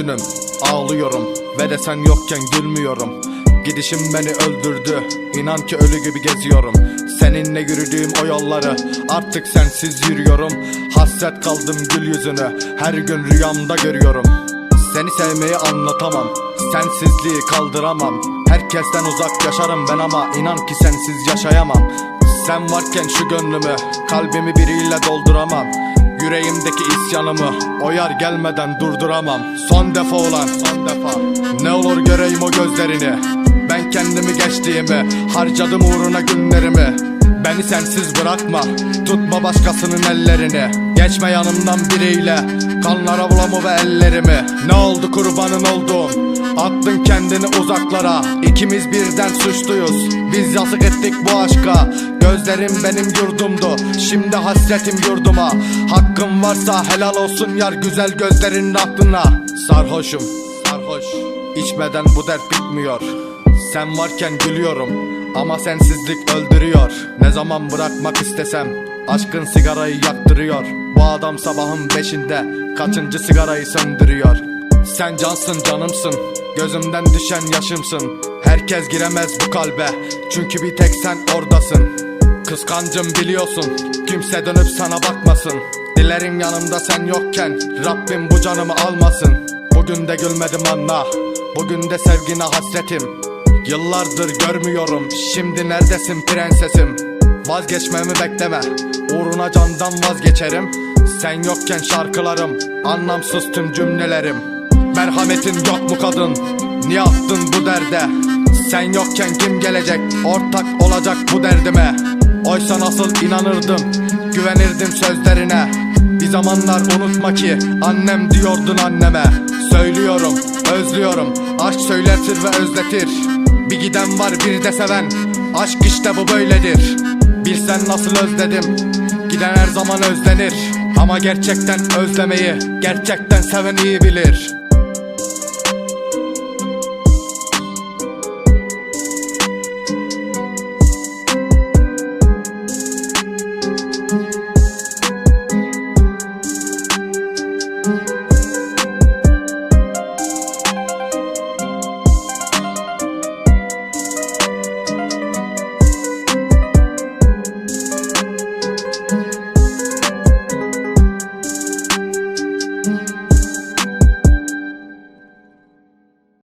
Üzgünüm, ağlıyorum ve de sen yokken gülmüyorum. Gidişim beni öldürdü, inan ki ölü gibi geziyorum. Seninle yürüdüğüm o yolları artık sensiz yürüyorum. Hasret kaldım gül yüzünü, her gün rüyamda görüyorum. Seni sevmeyi anlatamam, sensizliği kaldıramam. Herkesten uzak yaşarım ben ama inan ki sensiz yaşayamam. Sen varken şu gönlümü, kalbimi biriyle dolduramam Yüreğimdeki isyanımı o yar gelmeden durduramam. Son defa olan son defa. Ne olur göreyim o gözlerini. Ben kendimi geçtiğimi Harcadım uğruna günlerimi. Beni sensiz bırakma Tutma başkasının ellerini. Geçme yanımdan biriyle Kanlara bulamı ve ellerimi. Ne oldu kurbanın olduğum? Attın kendini uzaklara. İkimiz birden suçluyuz. Biz yazık ettik bu aşka. Gözlerim benim yurdumdu. Şimdi hasretim yurduma. Hakkım varsa helal olsun yar Güzel gözlerinin aklına Sarhoşum sarhoş. İçmeden bu dert bitmiyor. Sen varken gülüyorum Ama sensizlik öldürüyor. Ne zaman bırakmak istesem Aşkın sigarayı yaktırıyor. Bu adam sabahın beşinde Kaçıncı sigarayı söndürüyor? Sen cansın canımsın. Gözümden düşen yaşımsın. Herkes giremez bu kalbe. Çünkü bir tek sen oradasın. Kıskancım biliyorsun. Kimse dönüp sana bakmasın Dilerim yanımda sen yokken Rabbim bu canımı almasın. Bugün de gülmedim anla Bugün de sevgine hasretim. Yıllardır görmüyorum. Şimdi neredesin prensesim? Vazgeçmemi bekleme. Uğruna candan vazgeçerim. Sen yokken şarkılarım Anlamsız tüm cümlelerim. Merhametin yok mu kadın. Niye attın bu derde? Sen yokken kim gelecek? Ortak olacak bu derdime. Oysa nasıl inanırdım? Güvenirdim sözlerine zamanlar unutma ki Annem diyordun anneme. Söylüyorum özlüyorum. Aşk söyletir ve özletir. Bir giden var bir de seven. Aşk işte bu böyledir. Bilsen nasıl özledim? Giden her zaman özlenir. Ama gerçekten özlemeyi Gerçekten seven iyi bilir